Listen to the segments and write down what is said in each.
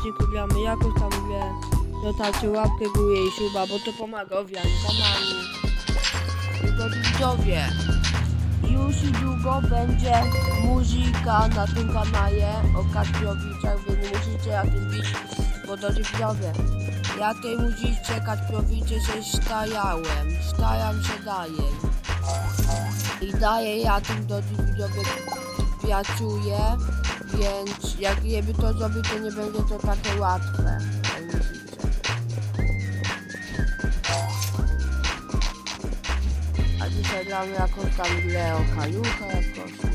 odcinku gramy jakoś tam mówię, zostawcie łapkę górę i suba, bo to pomaga owiać kanału. I drodzy widzowie, już niedługo będzie muzyka na tym kanale o Kacprowiczach, więc musicie tym bić, bo drodzy widzowie, ja tej muzyce Kacprowicze się starałem, staram się dalej. I daję ja tym drodzy widzowie pracuję, więc jak żeby to zrobić, to nie będzie to takie łatwe. A dzisiaj gramy jakąś tam grę o kajuchę jakoś,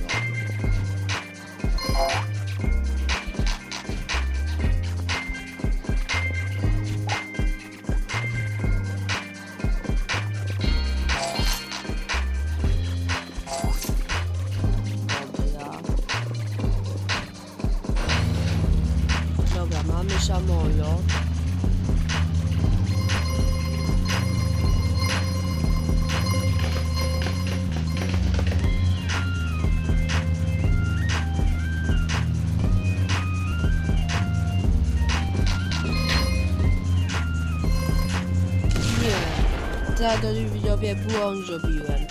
mamy samolot. Nie, teraz drodzy widzowie błąd zrobiłem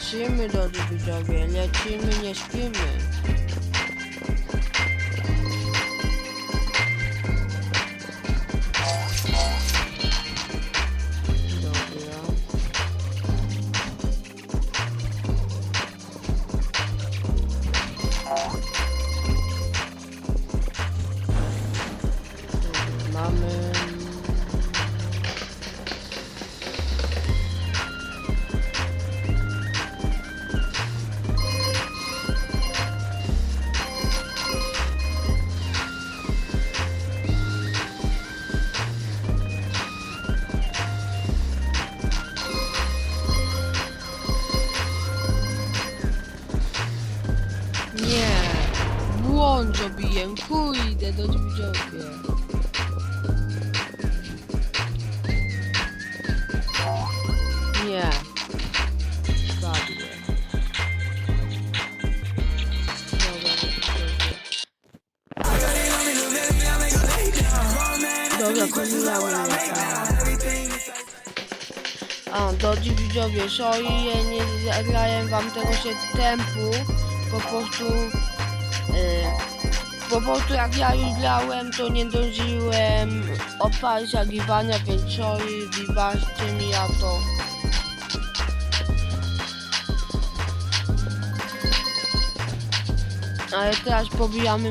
Lecimy, drodzy widzowie, lecimy, nie śpimy. Błąd zrobiłem, kurde, do widzowie. Nie, spadłem. Dobra, pomijamy A, drodzy widzowie, sorry, nie zagrałem wam tego się tempu, po prostu e, po prostu jak ja już grałem, to nie zdążyłem odpalić nagrywania, więc sorry, wybaczcie mi ja to. Ale teraz pobijamy...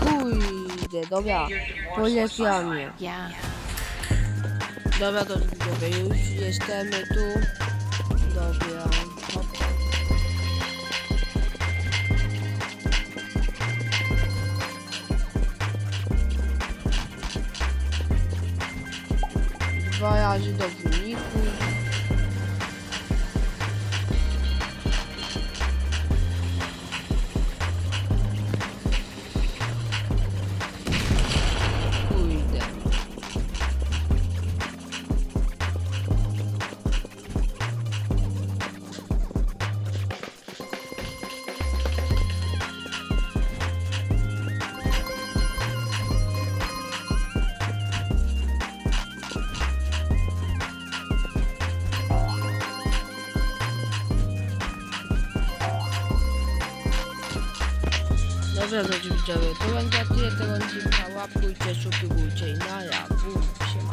Kurde, dobra, polecamy. Yeah. Dobra, to widzowie, już jesteśmy tu. Dobra. vai ajuda da bonito. Dobra, drodzy widzowie, to będzie tyle tego odcinka. Łapkujcie, subskrybujcie i na siema.